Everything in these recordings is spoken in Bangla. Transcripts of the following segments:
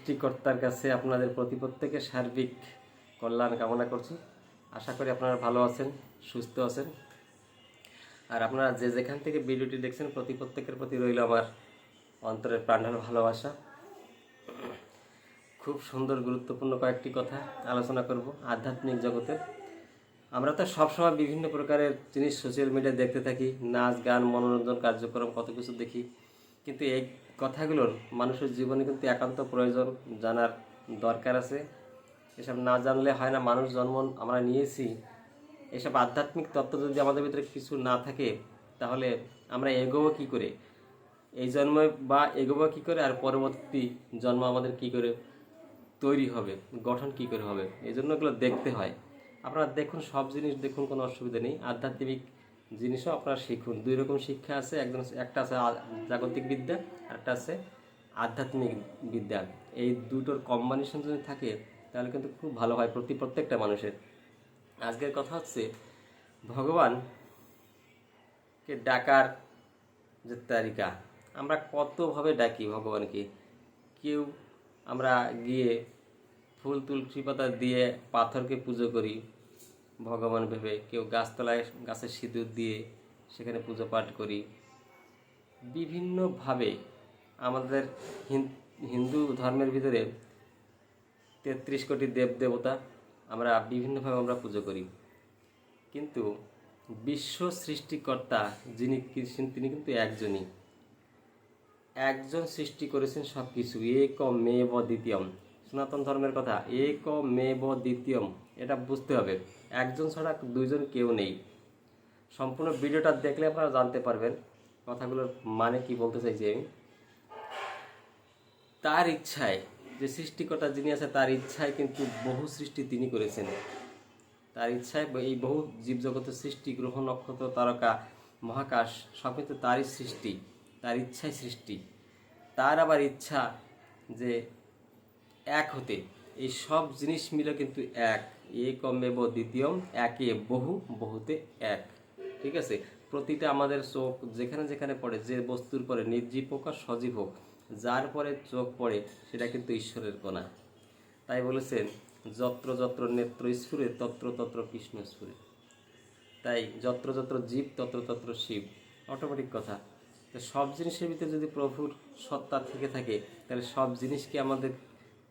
সৃষ্টিকর্তার কাছে আপনাদের প্রতি প্রত্যেকের সার্বিক কল্যাণ কামনা করছি। আশা করি আপনারা ভালো আছেন, সুস্থ আছেন। আর আপনারা যে যেখান থেকে ভিডিওটি দেখছেন, প্রতি প্রত্যেকের প্রতি রইল আমার অন্তরের প্রাণঢাল ভালোবাসা। খুব সুন্দর, গুরুত্বপূর্ণ কয়েকটি কথা আলোচনা করব আধ্যাত্মিক জগতে আমরা তো সবসময় বিভিন্ন প্রকারের জিনিস সোশ্যাল মিডিয়ায় দেখতে থাকি, নাচ, গান, মনোরঞ্জন, কার্যক্রম, কত কিছু দেখি। কিন্তু এই কথাগুলোর মানুষের জীবনে কিন্তু একান্ত প্রয়োজন জানার দরকার আছে। এসব না জানলে হয় না মানুষ জন্ম আমরা নিয়েছি। এসব আধ্যাত্মিক তত্ত্ব যদি আমাদের ভিতরে কিছু না থাকে, তাহলে আমরা এগোবো কী করে? এই জন্মে বা এগোবো কী করে? আর পরবর্তী জন্ম আমাদের কী করে তৈরি হবে? গঠন কী করে হবে? এই জন্য এগুলো দেখতে হয়। আপনারা দেখুন, সব জিনিস দেখুন, কোনো অসুবিধা নেই। আধ্যাত্মিক জিনিসও আপনারা শিখুন। দুই রকম শিক্ষা আছে, একজন একটা আছে জাগতিক বিদ্যা, আর একটা আছে আধ্যাত্মিক বিদ্যা। এই দুটোর কম্বিনেশন যদি থাকে, তাহলে কিন্তু খুব ভালো হয় প্রতি প্রত্যেকটা মানুষের। আজকের কথা হচ্ছে ভগবানকে ডাকার যে তালিকা আমরা কতভাবে ডাকি ভগবানকে? কেউ আমরা গিয়ে ফুল তুলসী পাতা দিয়ে পাথরকে পুজো করি ভগবান ভেবে কেউ গাছতলায় গাছের সিঁদুর দিয়ে সেখানে পুজো পাঠ করি। বিভিন্নভাবে আমাদের হিন- হিন্দু ধর্মের ভিতরে তেত্রিশ কোটি দেব দেবতা আমরা বিভিন্নভাবে আমরা পুজো করি। কিন্তু বিশ্ব সৃষ্টিকর্তা যিনি কৃষ্ণ, তিনি কিন্তু একজনই। একজন সৃষ্টি করেছেন সব কিছু এক মে ব দ্বিতীয়ম। সনাতন ধর্মের কথা। এক মে ব দ্বিতীয়ম। এটা বুঝতে হবে। একজন ছাড়া দুইজন কেউ নেই। সম্পূর্ণ ভিডিওটা দেখলে আপনারা জানতে পারবেন কথাগুলোর মানে কি বলতে চাইছি আমি। তার ইচ্ছায়, যে সৃষ্টিকর্তা যিনি আছে, তার ইচ্ছায় কিন্তু বহু সৃষ্টি তিনি করেছেন। তার ইচ্ছায় এই বহু জীবজগতের সৃষ্টি, গ্রহ, নক্ষত্র, তারকা, মহাকাশ সব কিন্তু তারই সৃষ্টি, তার ইচ্ছাই সৃষ্টি। তার আবার ইচ্ছা যে এক হতে। এই সব জিনিস মিলে কিন্তু এক। এ কমেব দ্বিতীয়ম, একে বহু, বহুতে এক। ঠিক আছে? প্রতিটা আমাদের চোখ যেখানে যেখানে পড়ে, যে বস্তুর পরে নির্জীব হোক আর সজীব হোক, যার পরে চোখ পড়ে, সেটা কিন্তু ঈশ্বরের কণা। তাই বলেছেন, যত্র যত্র নেত্র স্ফুরে, তত্র তত্র কৃষ্ণ স্ফুরে। তাই যত্র যত্র জীব, তত্র তত্র শিব। অটোমেটিক কথা। সব জিনিসের ভিতরে যদি প্রভুর সত্তা থেকে থাকে, তাহলে সব জিনিসকে আমাদের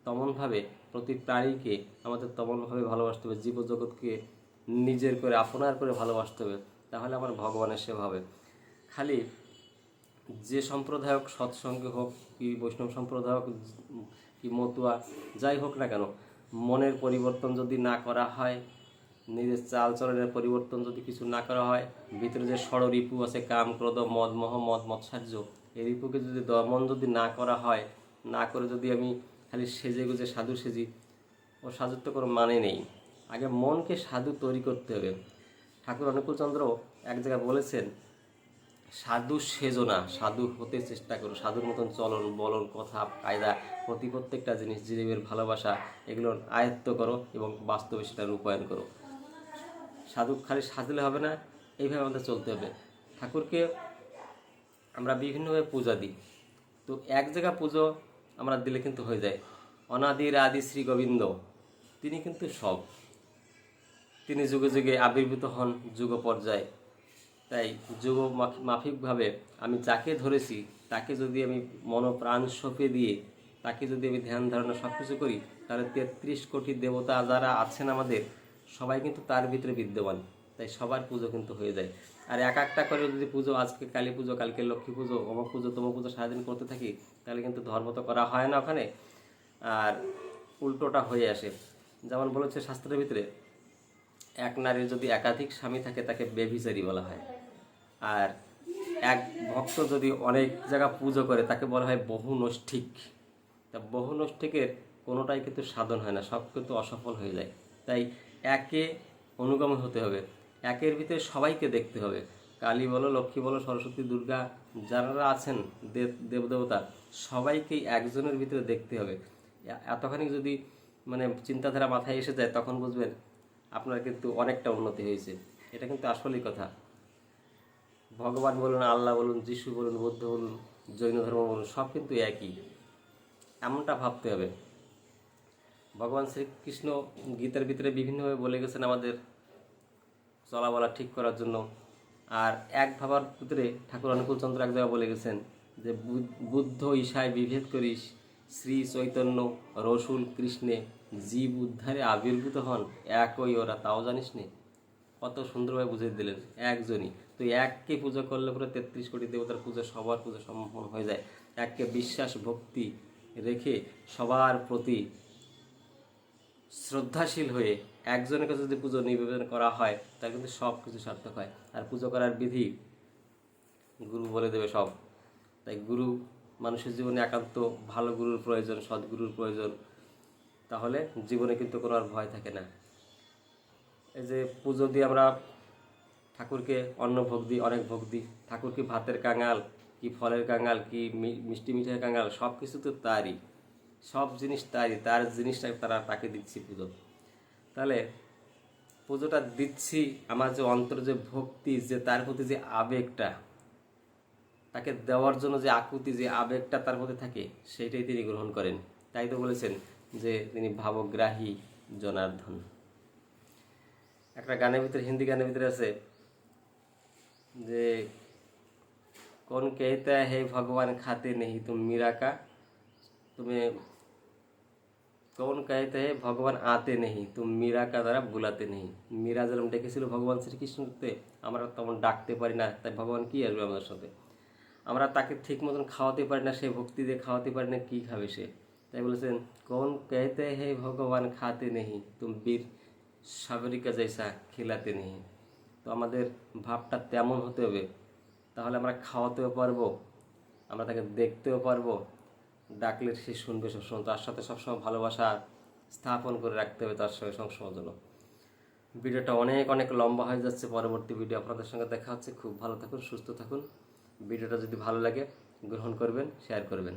তেমনভাবে প্রতি প্রাণীকে আমাদের তেমনভাবে ভালোবাসতে হবে, জীবজগৎকে নিজের করে, আপনার করে ভালোবাসতে হবে, তাহলে আমার ভগবানের সেবা হবে। খালি যে সম্প্রদায়ক সৎসঙ্গে হোক কি বৈষ্ণব সম্প্রদায় হোক কি মতুয়া যাই হোক না কেন, মনের পরিবর্তন যদি না করা হয়, নিজের চাল চলনের পরিবর্তন যদি কিছু না করা হয়, ভিতরে যে ষড় রিপু আছে, কাম, ক্রোধ, মদ, মহ, মদ, মৎসার্য, এই রিপুকে যদি দমন যদি না করা হয়, না করে যদি আমি খালি সেজে গুজে সাধু সেজি। ও সাধুত্ব কোনো মানে নেই। আগে মনকে সাধু তৈরি করতে হবে। ঠাকুর অনুকূলচন্দ্র এক জায়গায় বলেছেন, সাধু সেজো না, সাধু হতে চেষ্টা করো। সাধুর মতন চলন, বলন, কথা, কায়দা প্রতি প্রত্যেকটা জিনিস, জীবের ভালোবাসা, এগুলোর আয়ত্ত করো এবং বাস্তবে সেটা রূপায়ণ করো। সাধু খালি সাজলে হবে না, এইভাবে আমাদের চলতে হবে। ঠাকুরকে আমরা বিভিন্নভাবে পূজা দিই। তো এক জায়গা পুজো আমরা দিলে কিন্তু হয়ে যায়। অনাদির আদি শ্রী গোবিন্দ, তিনি কিন্তু সব। তিনি যুগে যুগে আবির্ভূত হন যুগ পর্যায়ে। তাই যুগ মাফ- মাফিকভাবে আমি যাকে ধরেছি, তাকে যদি আমি মনপ্রাণ সঁপে দিয়ে, তাকে যদি আমি ধ্যান ধারণা সব কিছু করি, তাহলে তেত্রিশ কোটি দেবতা যারা আছেন আমাদের, সবাই কিন্তু তার ভিতরে বিদ্যমান। তাই সবার পুজো কিন্তু হয়ে যায়। আর এক একটা করে যদি পুজো আজকে, কালী পুজো, কালকে লক্ষ্মী পুজো, অমুক পুজো, তমুক পুজো সারাদিন করতে থাকি, তাহলে কিন্তু ধর্ম তো করা হয় না ওখানে। আর উল্টোটা হয়ে আসে। যেমন বলেছে শাস্ত্রের ভিতরে, এক নারীর যদি একাধিক স্বামী থাকে, তাকে বেভিচারী বলা হয়। আর এক ভক্ত যদি অনেক জায়গা পুজো করে, তাকে বলা হয় বহু নষ্ঠিক তা বহু নষ্ঠিকের কোনোটাই কিন্তু সাধন হয় না, সব কিন্তু অসফল হয়ে যায়। তাই একে অনুগম হতে হবে। একের ভিতরে সবাইকে দেখতে হবে। কালী বলো, লক্ষ্মী বলো, সরস্বতী, দুর্গা, যারা আছেন, দেব দেবদেবতা, সবাইকেই একজনের ভিতরে দেখতে হবে। এতখানি যদি মানে চিন্তাধারা মাথায় এসে যায়, তখন বুঝবেন আপনার কিন্তু অনেকটা উন্নতি হয়েছে। এটা কিন্তু আসলেই কথা। ভগবান বলুন, আল্লাহ বলুন, যিশু বলুন, বৌদ্ধ বলুন, জৈন ধর্ম বলুন, সব কিন্তু একই। এমনটা ভাবতে হবে। ভগবান শ্রীকৃষ্ণ গীতার ভিতরে বিভিন্নভাবে বলে গেছেন আমাদের চলা বলা ঠিক করার জন্য। আর এক ভাবার ভিতরে ঠাকুর অনুকূল চন্দ্র এক জায়গায় বলে গেছেন যে বুদ্ধ ঈশায় বিভেদ করিস, শ্রী চৈতন্য, রসুল, কৃষ্ণে জীব উদ্ধারে আবির্ভূত হন, একই ওরা, তাও জানিস নে কত সুন্দরভাবে বুঝিয়ে দিলেন একজনই। তো এককে পুজো করলে পরে তেত্রিশ কোটি দেবতার পুজো সবার পুজো সম্পন্ন হয়ে যায়। এককে বিশ্বাস, ভক্তি রেখে সবার প্রতি শ্রদ্ধাশীল হয়ে একজনের কাছে যদি পুজো নিবেদন করা হয়, তাহলে কিন্তু সব কিছু সার্থক হয়। আর পুজো করার বিধি গুরু বলে দেবে সব। তাই গুরু মানুষের জীবনে একান্ত ভালো গুরুর প্রয়োজন, সদ্গুরুর প্রয়োজন, তাহলে জীবনে কিন্তু কোনো আর ভয় থাকে না। এই যে পুজো দিয়ে আমরা ঠাকুরকে অন্ন ভোগ দিই, অনেক ভোগ দিই। ঠাকুর কি ভাতের কাঙাল, কি ফলের কাঙাল, কি মিষ্টি মিঠাইয়ের কাঙাল সব কিছু তো তারই। সব জিনিস তাই, তার জিনিসটা তারা তাকে দিচ্ছি পুজো। তাহলে পুজোটা দিচ্ছি আমার যে অন্তর যে ভক্তি, যে তার প্রতি যে আবেগটা, তাকে দেওয়ার জন্য যে আকুতি, যে আবেগটা তার মধ্যে থাকে, সেইটাই তিনি গ্রহণ করেন। তাই তো বলেছেন যে তিনি ভাবগ্রাহী জনার্ধন একটা গানের ভিতরে, হিন্দি গানের ভিতরে আছে যে, কোন কেতা হে ভগবান খাতে নেই তুমি মীরা কা? तुम्हें कौन कहते हैं ভগবান আতে নেই তুম মীরা কা দ্বারা বুলাতে নেই মীরা যেরকম ডেকেছিল ভগবান শ্রীকৃষ্ণকে আমরা তেমন ডাকতে পারি না তাই ভগবান কি আসবে আমাদের সাথে আমরা তাকে ঠিক মতন খাওয়াতে পারি না সে ভক্তি দিয়ে খাওয়াতে পারি না কি খাবে সে তাই বলেছেন কোন कहते हैं ভগবান খাতে নেই তুম বীর সাগরিকা জৈসা খেলাতে নেই তো আমাদের ভাবটা তেমন হতে হবে তাহলে আমরা খাওয়াতেও পারবো আমরা তাকে দেখতেও পারবো ডাকলে সে শুনবে সবসময়। তার সাথে সবসময় ভালোবাসা স্থাপন করে রাখতে হবে তার সঙ্গে সবসময় জন্য। ভিডিওটা অনেক অনেক লম্বা হয়ে যাচ্ছে। পরবর্তী ভিডিও আপনাদের সঙ্গে দেখা হচ্ছে। খুব ভালো থাকুন, সুস্থ থাকুন। ভিডিওটা যদি ভালো লাগে, গ্রহণ করবেন শেয়ার করবেন।